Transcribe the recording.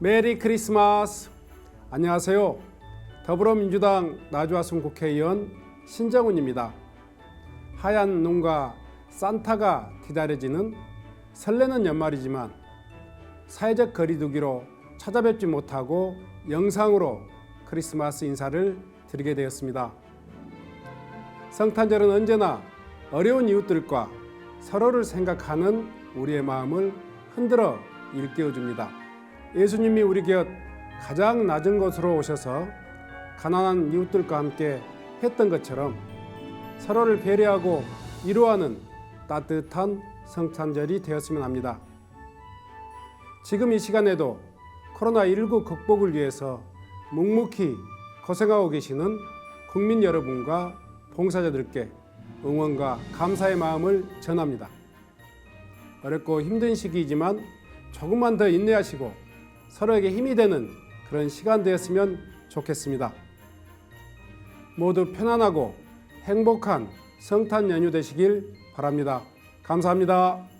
메리 크리스마스. 안녕하세요. 더불어민주당 나주화순 국회의원 신정훈입니다. 하얀 눈과 산타가 기다려지는 설레는 연말이지만 사회적 거리두기로 찾아뵙지 못하고 영상으로 크리스마스 인사를 드리게 되었습니다. 성탄절은 언제나 어려운 이웃들과 서로를 생각하는 우리의 마음을 흔들어 일깨워 줍니다. 예수님이 우리 곁 가장 낮은 곳으로 오셔서 가난한 이웃들과 함께 했던 것처럼 서로를 배려하고 위로하는 따뜻한 성탄절이 되었으면 합니다. 지금 이 시간에도 코로나19 극복을 위해서 묵묵히 고생하고 계시는 국민 여러분과 봉사자들께 응원과 감사의 마음을 전합니다. 어렵고 힘든 시기이지만 조금만 더 인내하시고 서로에게 힘이 되는 그런 시간 되었으면 좋겠습니다. 모두 편안하고 행복한 성탄 연휴 되시길 바랍니다. 감사합니다.